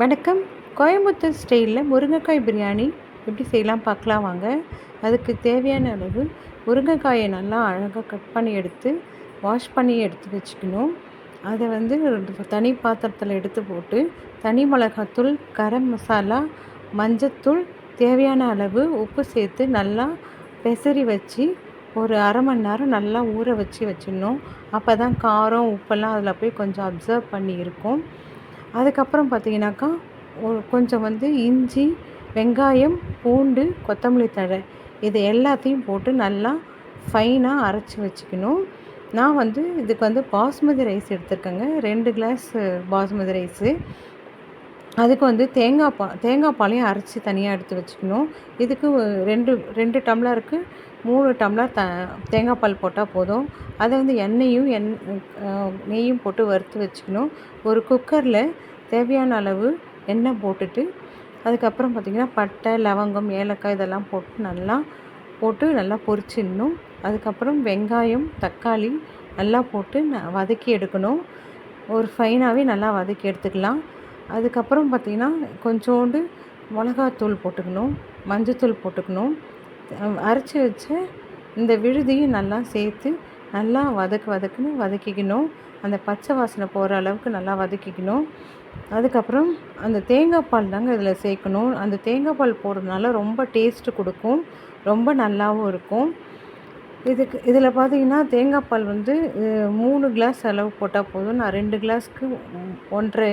வணக்கம். கோயம்புத்தூர் ஸ்டைலில் முருங்கைக்காய் பிரியாணி எப்படி செய்யலாம் பார்க்கலாம் வாங்க. அதுக்கு தேவையான அளவு முருங்கைக்காயை நல்லா அழகாக கட் பண்ணி எடுத்து வாஷ் பண்ணி எடுத்து வச்சுக்கணும். அதை வந்து தனி பாத்திரத்தில் எடுத்து போட்டு தனி மிளகாத்தூள் கரம் மசாலா மஞ்சத்தூள் தேவையான அளவு உப்பு சேர்த்து நல்லா பெசரி வச்சு ஒரு அரை மணி நேரம் நல்லா ஊற வச்சு வச்சிடணும். அப்போ தான் காரம் உப்பெல்லாம் அதில் போய் கொஞ்சம் அப்சர்வ் பண்ணி இருக்கும். அதுக்கப்புறம் பார்த்தீங்கன்னாக்கா ஒரு கொஞ்சம் வந்து இஞ்சி வெங்காயம் பூண்டு கொத்தமல்லி தழை இது எல்லாத்தையும் போட்டு நல்லா ஃபைனாக அரைச்சி வச்சுக்கணும். நான் வந்து இதுக்கு வந்து பாஸ்மதி ரைஸ் எடுத்திருக்கேங்க. ரெண்டு கிளாஸ் பாஸ்மதி ரைஸு. அதுக்கு வந்து தேங்காய் பா தேங்காய் பாலையும் அரைச்சி தனியாக எடுத்து வச்சுக்கணும். இதுக்கு ரெண்டு ரெண்டு டம்ளருக்கு மூணு டம்ளர் த தேங்காய் பால் போட்டால் போதும். அதை வந்து எண்ணெயும் எண் நெய்யும் போட்டு வறுத்து வச்சுக்கணும். ஒரு குக்கரில் தேவையான அளவு எண்ணெய் போட்டுட்டு அதுக்கப்புறம் பார்த்திங்கன்னா பட்டை லவங்கம் ஏலக்காய் இதெல்லாம் போட்டு நல்லா போட்டு நல்லா பொரிச்சிடணும். அதுக்கப்புறம் வெங்காயம் தக்காளி நல்லா போட்டு வதக்கி எடுக்கணும். ஒரு ஃபைனாகவே நல்லா வதக்கி எடுத்துக்கலாம். அதுக்கப்புறம் பார்த்திங்கன்னா கொஞ்சோண்டு மிளகாத்தூள் போட்டுக்கணும். மஞ்சத்தூள் போட்டுக்கணும். அரைச்சி வச்ச இந்த விழுதியும் நல்லா சேர்த்து நல்லா வதக்கு வதக்குன்னு வதக்கிக்கணும். அந்த பச்சை வாசனை போகிற அளவுக்கு நல்லா வதக்கிக்கணும். அதுக்கப்புறம் அந்த தேங்காய் பால் தாங்க இதில் சேர்க்கணும். அந்த தேங்காய் பால் போடுறதுனால ரொம்ப டேஸ்ட்டு கொடுக்கும். ரொம்ப நல்லாவும் இருக்கும். இதுக்கு இதில் பார்த்தீங்கன்னா தேங்காய் பால் வந்து மூணு கிளாஸ் அளவு போட்டால் போதும். நான் ரெண்டு கிளாஸ்க்கு ஒன்றரை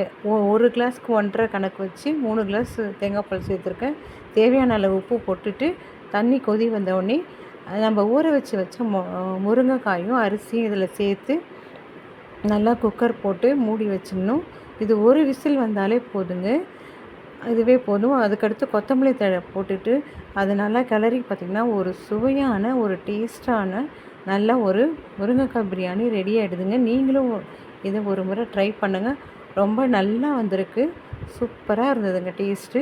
ஒரு கிளாஸ்க்கு ஒன்றரை கணக்கு வச்சு மூணு கிளாஸ் தேங்காய் பால் சேர்த்துருக்கேன். தேவையான அளவு உப்பு போட்டுட்டு தண்ணி கொதி வந்தவுடனே நம்ம ஊற வச்சு வச்ச மு முருங்கைக்காயும் அரிசியும் இதில் சேர்த்து நல்லா குக்கர் போட்டு மூடி வச்சிடணும். இது ஒரு விசில் வந்தாலே போதுங்க. இதுவே போதும். அதுக்கடுத்து கொத்தமல்லி தழை போட்டுட்டு அது நல்லா கிளறி பார்த்திங்கன்னா ஒரு சுவையான ஒரு டேஸ்ட்டான நல்ல ஒரு முருங்கைக்காய் பிரியாணி ரெடி ஆகிடுதுங்க நீங்களும் இதை ஒரு முறை ட்ரை பண்ணுங்கள் ரொம்ப நல்லா வந்திருக்கு. சூப்பராக இருந்ததுங்க டேஸ்ட்டு.